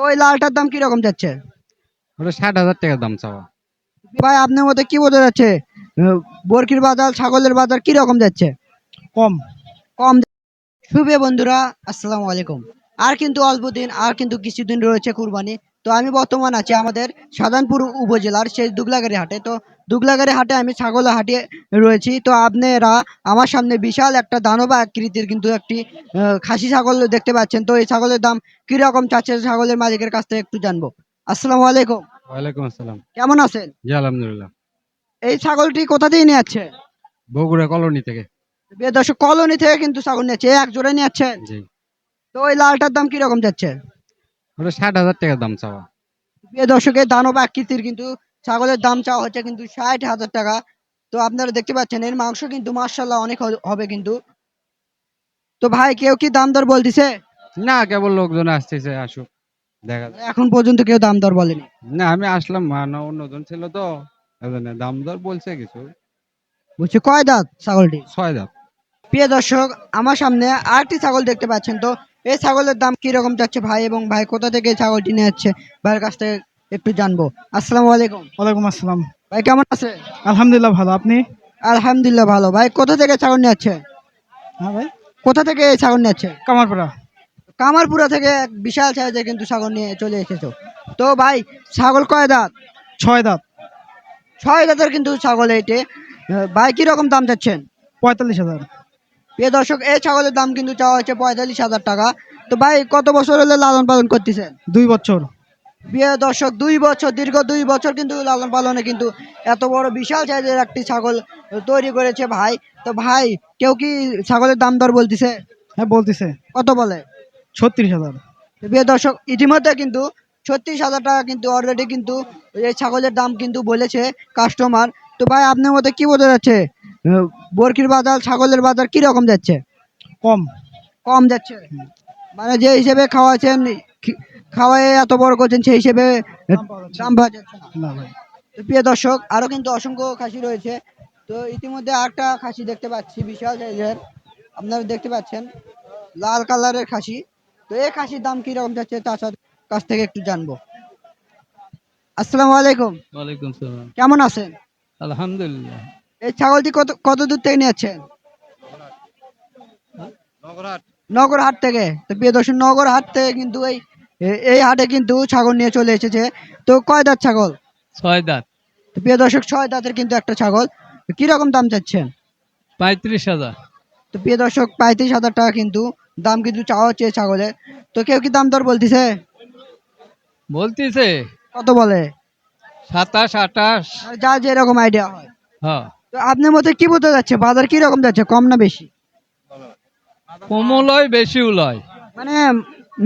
ওই লালটার দাম কীরকম যাচ্ছে? ওটা ষাট হাজার টাকা দাম চাওয়া। ভাই আপনার মতে কি বোঝা যাচ্ছে? বরকির বাজার ছাগলের বাজার কি রকম যাচ্ছে? কম। কম। শুভে বন্ধুরা আসসালামু আলাইকুম। আর কিন্তু অল্প দিন আর কিন্তু কিছুদিন রয়েছে কুরবানি। তো আমি বর্তমান আছি আমাদের সাধারণপুর উপজেলার সেই দুগলাগাড়ি হাটে। তো দুগলাগাড়ি হাটে আমি ছাগল হাটে রয়েছি। তো আপনারা আমার সামনে বিশাল একটা দানব আকৃতির কিন্তু একটি খাসি ছাগল দেখতে পাচ্ছেন। তো এই ছাগলের দাম কি রকম চাচ্ছে ছাগলের মালিকের কাছ থেকে একটু জানব। আসসালামু আলাইকুম। ওয়ালাইকুম আসসালাম। কেমন আছেন? জি আলহামদুলিল্লাহ। এই ছাগলটি কোথা থেকে নিয়ে যাচ্ছে? বগুড়া কলোনি থেকে। দর্শক কলোনি থেকে কিন্তু ছাগল নিয়েছে এক জোড়া নিয়ে যাচ্ছেন? জি। তো ওই লালটার দাম কীরকম যাচ্ছে? ওটা ষাট হাজার টাকা দাম চাওয়া। প্রিয় দর্শকের দানব আকৃতির কিন্তু ছাগলের দাম চাওয়া হচ্ছে কিন্তু ষাট হাজার টাকা। তো আপনারা দেখতে পাচ্ছেন এর মাংস কিন্তু মার্শাল্লাহ অনেক হবে কিন্তু। তো ভাই কেউ কি দাম দর বলতেছে? না কেবল লোকজন আসতেছে আসুক দেখা যাক। এখন পর্যন্ত কেউ দাম দর বলেনি। না আমি আসলাম মানে অন্যজন ছিল তো এজন্য দাম দর বলছে কিছু। বলছি কয় দাঁত ছাগলটি? ছয় দাম প্রিয় দর্শক আমার সামনে আরেকটি ছাগল দেখতে পাচ্ছেন তো এই ছাগলের দাম কি রকম যাচ্ছে ভাই এবং ভাই কোথা থেকে এই ছাগলটি নিয়ে যাচ্ছে ভাইয়ের কাছ থেকে একটু জানব। আসসালামু আলাইকুম। ওয়ালাইকুম আসসালাম। ভাই কেমন আছে? আলহামদুলিল্লাহ ভালো। আপনি? আলহামদুলিল্লাহ ভালো। ভাই কোথা থেকে ছাগল নিয়ে যাচ্ছে হ্যাঁ ভাই। কোথা থেকে এই ছাগল নিয়ে যাচ্ছে কামারপাড়া কামারপুরা থেকে এক বিশাল সাইজের কিন্তু ছাগল নিয়ে চলে এসেছ। তো ভাই ছাগল কয় দাঁত? ছয় দাঁত। ছয় দাঁতের কিন্তু ছাগল এইটে ভাই কি রকম দাম চাচ্ছেন? পঁয়তাল্লিশ হাজার। প্রিয় দর্শক এই ছাগলের দাম কিন্তু চাওয়া হয়েছে পঁয়তাল্লিশ হাজার টাকা। তো ভাই কত বছর হলে লালন পালন করতেছেন দুই বছর। প্রিয় দর্শক দুই বছর দীর্ঘ দুই বছর কিন্তু লালন পালনে কিন্তু এত বড় বিশাল সাইজের একটি ছাগল তৈরি করেছে ভাই। তো ভাই কেউ কি ছাগলের দাম দর বলতেছে? হ্যাঁ বলতেছে। কত বলে? ছত্রিশ হাজার। প্রিয় দর্শক ইতিমধ্যে কিন্তু ছত্রিশ হাজার টাকা কিন্তু অলরেডি কিন্তু এই ছাগলের দাম কিন্তু বলেছে কাস্টমার তো ভাই আপনার মতে কি বোঝা যাচ্ছে? বরকির বাজার ছাগলের বাজার কি রকম যাচ্ছে? কম। কম যাচ্ছে? মানে যে হিসেবে খাওয়াচ্ছেন খাওয়ায় এত বড় করছেন সেই হিসেবে দাম পাওয়া যাচ্ছে না। তো প্রিয় দর্শক আরও কিন্তু অসংখ্য খাসি রয়েছে। তো ইতিমধ্যে আরেকটা খাসি দেখতে পাচ্ছি বিশাল সাইজের। আপনারা দেখতে পাচ্ছেন লাল কালারের খাসি। তো এই খাসির দাম কি রকম যাচ্ছে তার সাথে- কাছ থেকে একটু জানব। আসসালামু আলাইকুম। ওয়ালাইকুম সালাম। কেমন আছেন? আলহামদুলিল্লাহ। এই ছাগলটি কত কত দূর থেকে নিয়ে যাচ্ছেন? নগর হাট থেকে। তো প্রিয় দর্শক নগর হাট থেকে কিন্তু এই এই হাটে কিন্তু ছাগল নিয়ে চলে এসেছে। তো কয় দাঁত ছাগল? ছয় দাঁত। তো প্রিয় দর্শক ছয় দাঁতের কিন্তু একটা ছাগল। কীরকম দাম চাচ্ছেন? পঁয়ত্রিশ হাজার। তো প্রিয় দর্শক পঁয়ত্রিশ হাজার টাকা কিন্তু দাম কিন্তু চাওয়া হচ্ছে ছাগলের তো কেউ কি দাম দর বলতেছে? বলতিছে। কত বলে? সাতাশ আঠাশ। আর যা যেরকম আইডিয়া হয়। হ্যাঁ। তো আপনার মতে কি বোঝা যাচ্ছে? বাজার কি রকম যাচ্ছে? কম না বেশি? কমলয় বেশি উলয়। মানে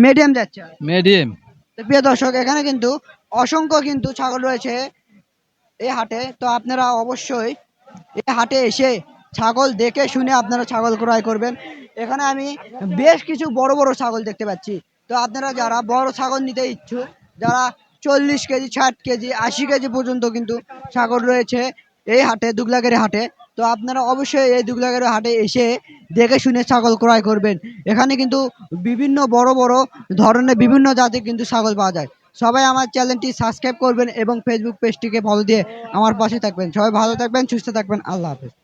মিডিয়াম যাচ্ছে। মিডিয়াম তো প্রিয় দর্শক এখানে কিন্তু অসংখ্য কিন্তু ছাগল রয়েছে এই হাটে। তো আপনারা অবশ্যই এই হাটে এসে ছাগল দেখে শুনে আপনারা ছাগল ক্রয় করবেন। এখানে আমি বেশ কিছু বড় বড় ছাগল দেখতে পাচ্ছি। তো আপনারা যারা বড় ছাগল নিতে ইচ্ছুক যারা চল্লিশ কেজি ষাট কেজি আশি কেজি পর্যন্ত কিন্তু ছাগল রয়েছে এই হাটে, দুগলাগের হাটে, তো আপনারা অবশ্যই এই দুগলাগের হাটে এসে দেখে শুনে ছাগল ক্রয় করবেন। এখানে কিন্তু বিভিন্ন বড় বড় ধরনের বিভিন্ন জাতির কিন্তু ছাগল পাওয়া যায়। সবাই আমার চ্যানেলটি সাবস্ক্রাইব করবেন এবং ফেসবুক পেজটিকে ফলো দিয়ে আমার পাশে থাকবেন। সবাই ভালো থাকবেন, সুস্থ থাকবেন। আল্লাহ হাফেজ।